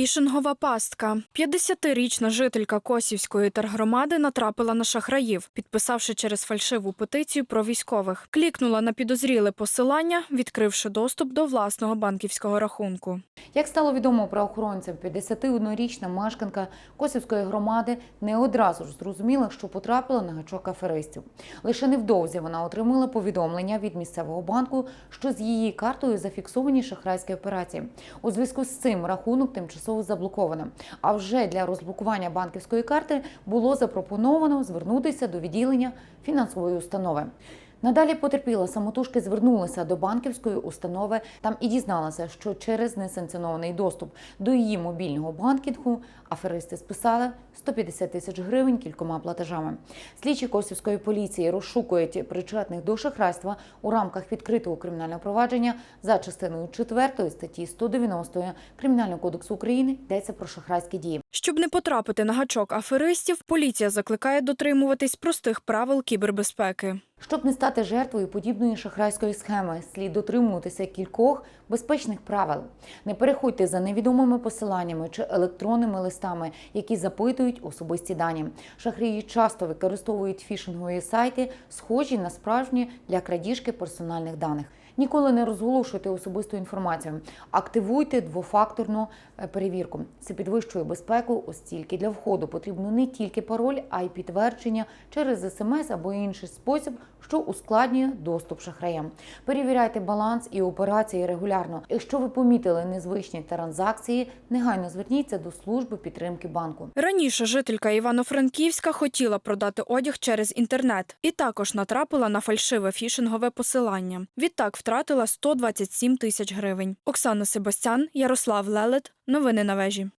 Фішингова пастка. 50-річна жителька Косівської тергромади натрапила на шахраїв, підписавши через фальшиву петицію про військових. Клікнула на підозріле посилання, відкривши доступ до власного банківського рахунку. Як стало відомо правоохоронцям, 51-річна мешканка Косівської громади не одразу ж зрозуміла, що потрапила на гачок аферистів. Лише невдовзі вона отримала повідомлення від місцевого банку, що з її картою зафіксовані шахрайські операції. У зв'язку з цим рахунок тимчасово заблоковано. А вже для розблокування банківської карти було запропоновано звернутися до відділення фінансової установи. Надалі потерпіла самотужки звернулася до банківської установи там і дізналася, що через несанкціонований доступ до її мобільного банкінгу аферисти списали 150 тисяч гривень кількома платежами. Слідчі Косівської поліції розшукують причетних до шахрайства у рамках відкритого кримінального провадження за частиною 4 статті 190 Кримінального кодексу України йдеться про шахрайські дії. Щоб не потрапити на гачок аферистів, поліція закликає дотримуватись простих правил кібербезпеки. Щоб не стати жертвою подібної шахрайської схеми, слід дотримуватися кількох безпечних правил. Не переходьте за невідомими посиланнями чи електронними листами, які запитують особисті дані. Шахраї часто використовують фішингові сайти, схожі на справжні для крадіжки персональних даних. Ніколи не розголошуйте особисту інформацію. Активуйте двофакторну е, перевірку. Це підвищує безпеку, оскільки для входу потрібно не тільки пароль, а й підтвердження через смс або інший спосіб, що ускладнює доступ шахраям. Перевіряйте баланс і операції регулярно. Якщо ви помітили незвичні транзакції, негайно зверніться до служби підтримки банку. Раніше жителька Івано-Франківська хотіла продати одяг через інтернет і також натрапила на фальшиве фішингове посилання. Відтак втратила 127 тисяч гривень. Оксана Себастян, Ярослав Лелет. Новини на вежі.